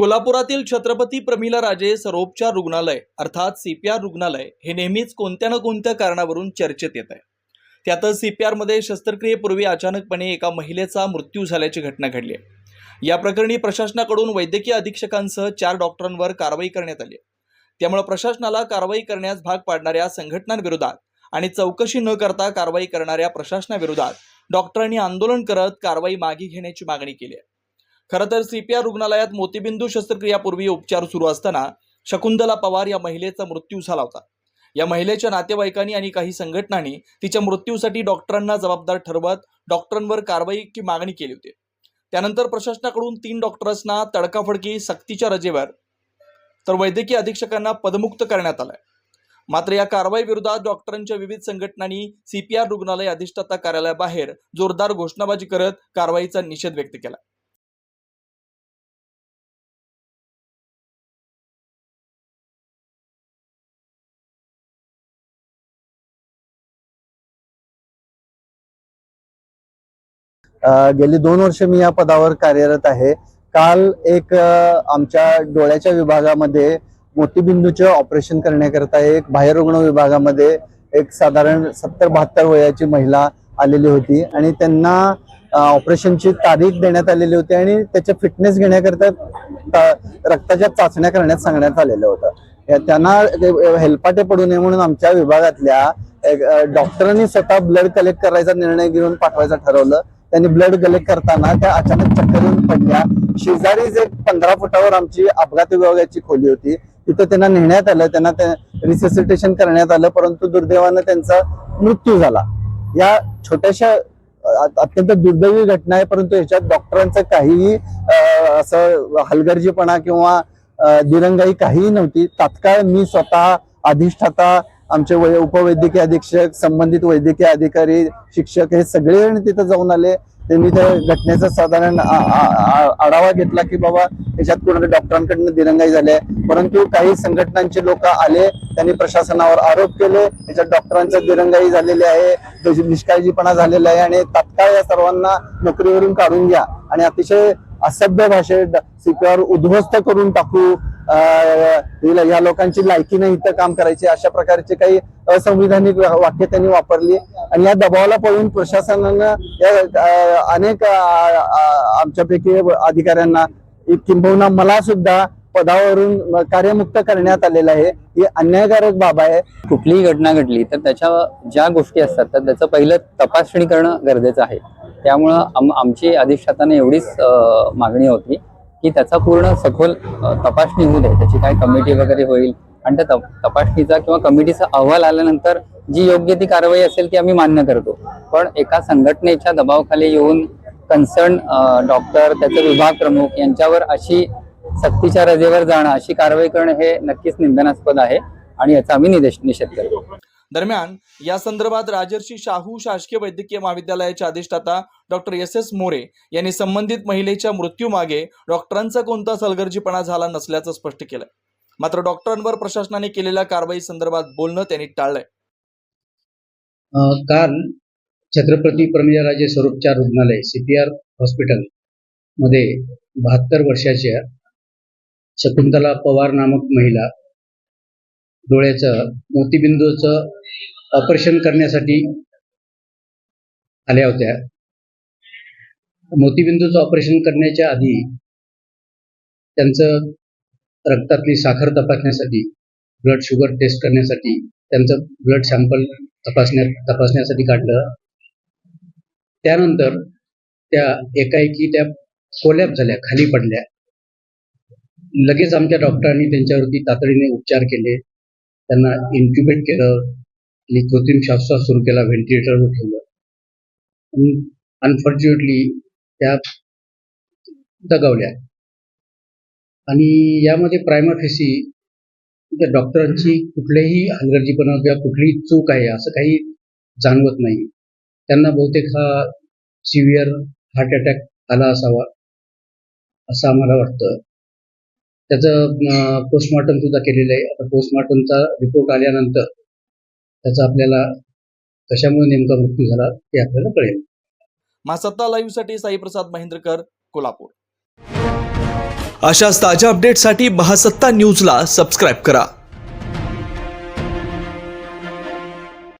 कोल्हापुरातील छत्रपती प्रमिला राजे सरोपचार रुग्णालय अर्थात सीपीआर रुग्णालय हे नेहमीच कोणत्या ना कोणत्या कारणावरून चर्चेत येत आहे. त्यातच सीपीआरमध्ये शस्त्रक्रियेपूर्वी अचानकपणे एका महिलेचा मृत्यू झाल्याची घटना घडली आहे. या प्रकरणी प्रशासनाकडून वैद्यकीय अधीक्षकांसह चार डॉक्टरांवर कारवाई करण्यात आली त्यामुळे प्रशासनाला कारवाई करण्यास भाग पाडणाऱ्या संघटनांविरोधात आणि चौकशी न करता कारवाई करणाऱ्या प्रशासनाविरोधात डॉक्टरांनी आंदोलन करत कारवाई मागे घेण्याची मागणी केली आहे. खरं तर सीपीआर रुग्णालयात मोतीबिंदू शस्त्रक्रियापूर्वी उपचार सुरू असताना शकुंतला पवार या महिलेचा मृत्यू झाला होता. या महिलेच्या नातेवाईकांनी आणि काही संघटनांनी तिच्या मृत्यूसाठी डॉक्टरांना जबाबदार ठरवत डॉक्टरांवर कारवाईची मागणी केली होती. त्यानंतर प्रशासनाकडून तीन डॉक्टर्सना तडकाफडकी सक्तीच्या रजेवर तर वैद्यकीय अधीक्षकांना पदमुक्त करण्यात आलंय. मात्र या कारवाई विरोधात डॉक्टरांच्या विविध संघटनांनी सीपीआर रुग्णालय अधिष्ठाता कार्यालयाबाहेर जोरदार घोषणाबाजी करत कारवाईचा निषेध व्यक्त केला. गेली दोन वर्ष मी या पदावर कार्यरत आहे. काल एक आमच्या डोळ्याच्या विभागामध्ये मोतीबिंदूचे ऑपरेशन करण्याकरता एक बाह्यरुग्ण विभागामध्ये एक साधारण सत्तर बहात्तर वयाची महिला आलेली होती आणि त्यांना ऑपरेशनची तारीख देण्यात आलेली होती आणि त्याचे फिटनेस घेण्याकरता रक्ताच्या चाचण्या करण्यात सांगण्यात आलेलं होतं. त्यांना हेलपाटे पडू नये म्हणून आमच्या विभागातल्या डॉक्टरांनी स्वतः ब्लड कलेक्ट करायचा निर्णय घेऊन पाठवायचं ठरवलं. त्यांनी ब्लड कलेक्ट करताना त्या अचानक चक्कर येऊन पडल्या. शेजारीच एक पंधरा फुटावर आमची अपघात विभागाची खोली होती तिथं त्यांना नेण्यात आलं त्यांना रिससिटेशन करण्यात आलं परंतु दुर्दैवानं त्यांचा मृत्यू झाला. या छोट्याशा अत्यंत दुर्दैवी घटना आहे परंतु याच्यात डॉक्टरांचं काहीही असं हलगर्जीपणा किंवा दिरंगाई काहीही नव्हती. तात्काळ मी स्वतः अधिष्ठाता आमचे वय उपवैद्यकीय अधीक्षक संबंधित वैद्यकीय अधिकारी शिक्षक हे सगळेजण तिथं जाऊन आले. त्यांनी त्या घटनेचा साधारण आढावा घेतला की बाबा याच्यात कोणाच्या डॉक्टरांकडनं दिरंगाई झाली आहे. परंतु काही संघटनांचे लोक आले त्यांनी प्रशासनावर आरोप केले याच्यात डॉक्टरांचा दिरंगाई झालेली आहे त्याची निष्काळजीपणा झालेला आहे आणि तात्काळ या सर्वांना नोकरीवरून काढून घ्या. आणि अतिशय असभ्य भाषेत सीपीआर उद्ध्वस्त करून टाकू या लोकांची लायकी नाही इथं काम करायची अशा प्रकारचे काही असंविधानिक वाक्य त्यांनी वापरली. आणि या दबावाला पळून प्रशासनानं या अनेक आमच्यापैकी अधिकाऱ्यांना किंबहुना मला सुद्धा पदावरून कार्यमुक्त करण्यात आलेलं आहे. ही अन्यायकारक बाब आहे. कुठलीही घटना घडली तर त्याच्या ज्या गोष्टी असतात तर त्याचं पहिलं तपासणी करणं गरजेचं आहे. त्यामुळं आम आमची अधिष्ठाताने एवढीच मागणी होती. की त्याचा पूर्ण सखोल तपासणी होऊ दे. त्याची काय कमिटी वगैरे होईल. आणि त्या तपासणीचा किंवा कमिटीचा अहवाल आल्यानंतर जी योग्य ती कारवाई असेल ती आम्ही मान्य करतो. पण एका संघटनेच्या दबावाखाली येऊन कन्सर्न डॉक्टर त्याचे विभाग प्रमुख यांच्यावर अशी सक्तीच्या रजेवर जाणं अशी कारवाई करणं हे नक्कीच निंदनास्पद आहे. आणि याचा आम्ही निदेश निषेध करतो. दरम्यान या संदर्भात राजर्षी शाहू शासकीय वैद्यकीय महाविद्यालयाचे अधिष्ठाता डॉक्टर एस एस मोरे यांनी संबंधित महिलेच्या मृत्यूमागे डॉक्टरांचा कोणता सलगर्जीपणा झाला नसल्याचं स्पष्ट केलं मात्र डॉक्टरांवर प्रशासनाने केलेल्या कारवाई संदर्भात बोलणं त्यांनी टाळलंय. काल छत्रपती प्रमिलाराजे स्वरूपच्या रुग्णालय सीपीआर हॉस्पिटलमध्ये बहात्तर वर्षाच्या शकुंतला पवार नामक महिला डोळ्याचं मोतीबिंदूचं ऑपरेशन करण्यासाठी आल्या होत्या. मोतीबिंदूचं ऑपरेशन करण्याच्या आधी त्यांचं रक्तातली साखर तपासण्यासाठी ब्लड शुगर टेस्ट करण्यासाठी त्यांचं ब्लड सॅम्पल तपासण्या तपासण्यासाठी काढलं. त्यानंतर त्या एकाएकी त्या कोलॅप झाल्या खाली पडल्या. लगेच आमच्या डॉक्टरांनी त्यांच्यावरती तातडीने उपचार केले. त्यांना इन्क्युबेट केलं. आणि कृत्रिम श्वासोच्छ्वास सुरू केला व्हेंटिलेटरवर ठेवलं. अनफॉर्च्युनेटली त्या दगावल्या. आणि यामध्ये प्रायमाफेसी त्या डॉक्टरांची कुठलेही हलगर्जीपणा किंवा कुठलीही चूक आहे असं काही जाणवत नाही. त्यांना बहुतेक हा सिव्हिअर हार्ट अटॅक आला असावा असं आम्हाला वाटतं. त्याचं पोस्टमॉर्टम सुद्धा केलेलं आहे. आता पोस्टमॉर्टमचा रिपोर्ट आल्यानंतर त्याचा आपल्याला कशामुळे नेमका मृत्यू झाला ते आपल्याला कळेल. महासत्ता लाईव्हसाठी साईप्रसाद महेंद्रकर कोल्हापूर. अशाच ताज्या अपडेटसाठी महासत्ता न्यूजला सबस्क्राईब करा.